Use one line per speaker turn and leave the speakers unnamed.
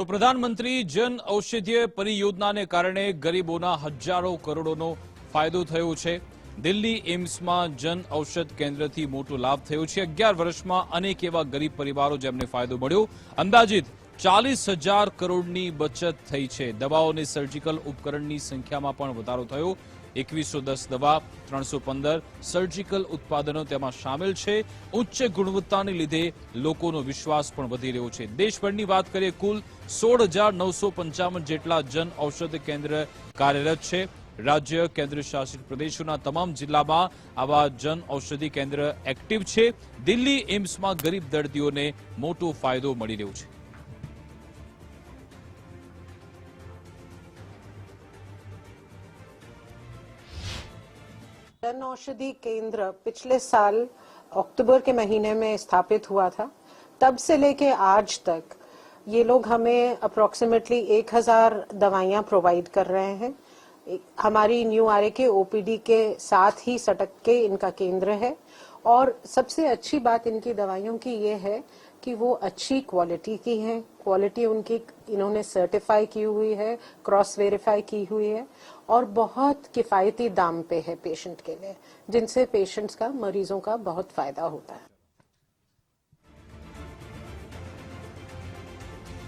તો પ્રધાનમંત્રી જન ઔષધીય પરિયોજનાને કારણે ગરીબોના હજારો કરોડોનો ફાયદો થયો છે. દિલ્હી એમ્સમાં જન ઔષધ કેન્દ્રથી મોટો લાભ થયો છે. અગિયાર વર્ષમાં અનેક એવા ગરીબ પરિવારો જેમને ફાયદો મળ્યો. અંદાજિત ચાલીસ હજાર કરોડની બચત થઈ છે. દવાઓ અને સર્જિકલ ઉપકરણની સંખ્યામાં પણ વધારો થયો. એકવીસો દસ દવા, ત્રણસો પંદર સર્જિકલ ઉત્પાદનો તેમાં સામેલ છે. ઉચ્ચ ગુણવત્તાને લીધે લોકોનો વિશ્વાસ પણ વધી રહ્યો છે. દેશભરની વાત કરીએ, કુલ સોળ જેટલા જન ઔષધ કેન્દ્ર કાર્યરત છે. રાજ્ય કેન્દ્ર શાસિત પ્રદેશોના તમામ જિલ્લામાં આવા જન ઔષધિ કેન્દ્ર એક્ટિવ છે દિલ્હી એમ્સમાં ગરીબ દર્દીઓને મોટો ફાયદો મળી રહ્યો છે
जन औषधि केंद्र पिछले साल अक्टूबर के महीने में स्थापित हुआ था तब से लेके आज तक ये लोग हमें अप्रोक्सीमेटली एक हजार दवाइयां प्रोवाइड कर रहे हैं एक- हमारी न्यू आर के ओपीडी के साथ ही सटक के इनका केंद्र है। और सबसे अच्छी बात इनकी दवाइयों की ये है कि वो अच्छी क्वालिटी की हैं। क्वालिटी उनकी इन्होंने सर्टिफाई की हुई है क्रॉस वेरीफाई की हुई है और बहुत किफायती दाम पे है पेशेंट के लिए, जिनसे पेशेंट्स का, मरीजों का बहुत फ़ायदा होता है।